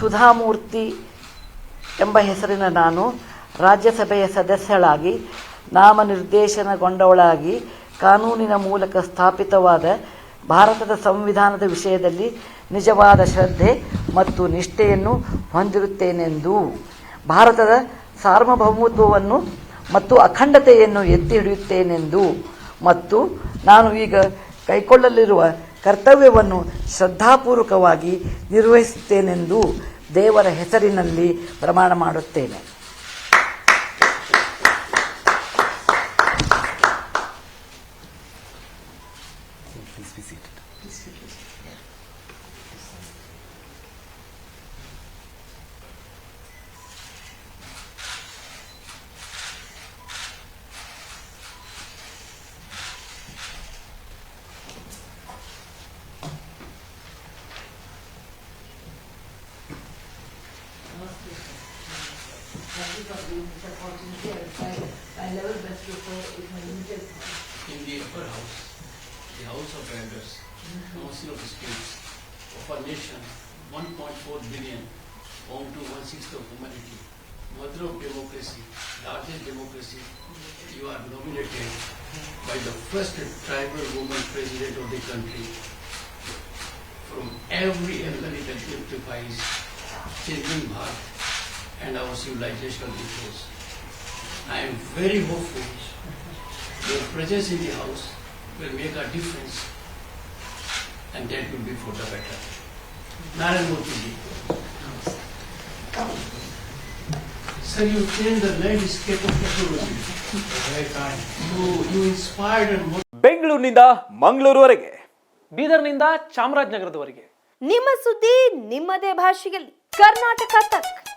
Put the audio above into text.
ಸುಧಾಮೂರ್ತಿ ಎಂಬ ಹೆಸರಿನ ನಾನು ರಾಜ್ಯಸಭೆಯ ಸದಸ್ಯಳಾಗಿ, ನಾಮನಿರ್ದೇಶನಗೊಂಡವಳಾಗಿ, ಕಾನೂನಿನ ಮೂಲಕ ಸ್ಥಾಪಿತವಾದ ಭಾರತದ ಸಂವಿಧಾನದ ವಿಷಯದಲ್ಲಿ ನಿಜವಾದ ಶ್ರದ್ಧೆ ಮತ್ತು ನಿಷ್ಠೆಯನ್ನು ಹೊಂದಿರುತ್ತೇನೆಂದು, ಭಾರತದ ಸಾರ್ವಭೌಮತ್ವವನ್ನು ಮತ್ತು ಅಖಂಡತೆಯನ್ನು ಎತ್ತಿ ಹಿಡಿಯುತ್ತೇನೆಂದು ಮತ್ತು ನಾನು ಈಗ ಕೈಗೊಳ್ಳಲಿರುವ ಕರ್ತವ್ಯವನ್ನು ಶ್ರದ್ಧಾಪೂರ್ವಕವಾಗಿ ನಿರ್ವಹಿಸುತ್ತೇನೆಂದು ದೇವರ ಹೆಸರಿನಲ್ಲಿ ಪ್ರಮಾಣ ಮಾಡುತ್ತೇನೆ Please be seated. In the upper house, the House of Elders, Council of States of our nation, 1.4 billion, home to one-sixth of humanity, mother of democracy, largest democracy, you are nominated by the first tribal woman president of the country. From every angle it exemplifies changing Bharat and our civilizational interests. I am very hopeful your presence in the house will make a difference and that will be for the better. Narayan Murthy ji. Sir, you changed the landscape of technology. You, you inspired and motivated ಬೆಂಗಳೂರಿನಿಂದ ಮಂಗಳೂರುವರೆಗೆ ಬೀದರ್ನಿಂದ ಚಾಮರಾಜನಗರದವರೆಗೆ ನಿಮ್ಮ ಸುದ್ದಿ ನಿಮ್ಮದೇ ಭಾಷೆಯಲ್ಲಿ ಕರ್ನಾಟಕ ತಕ್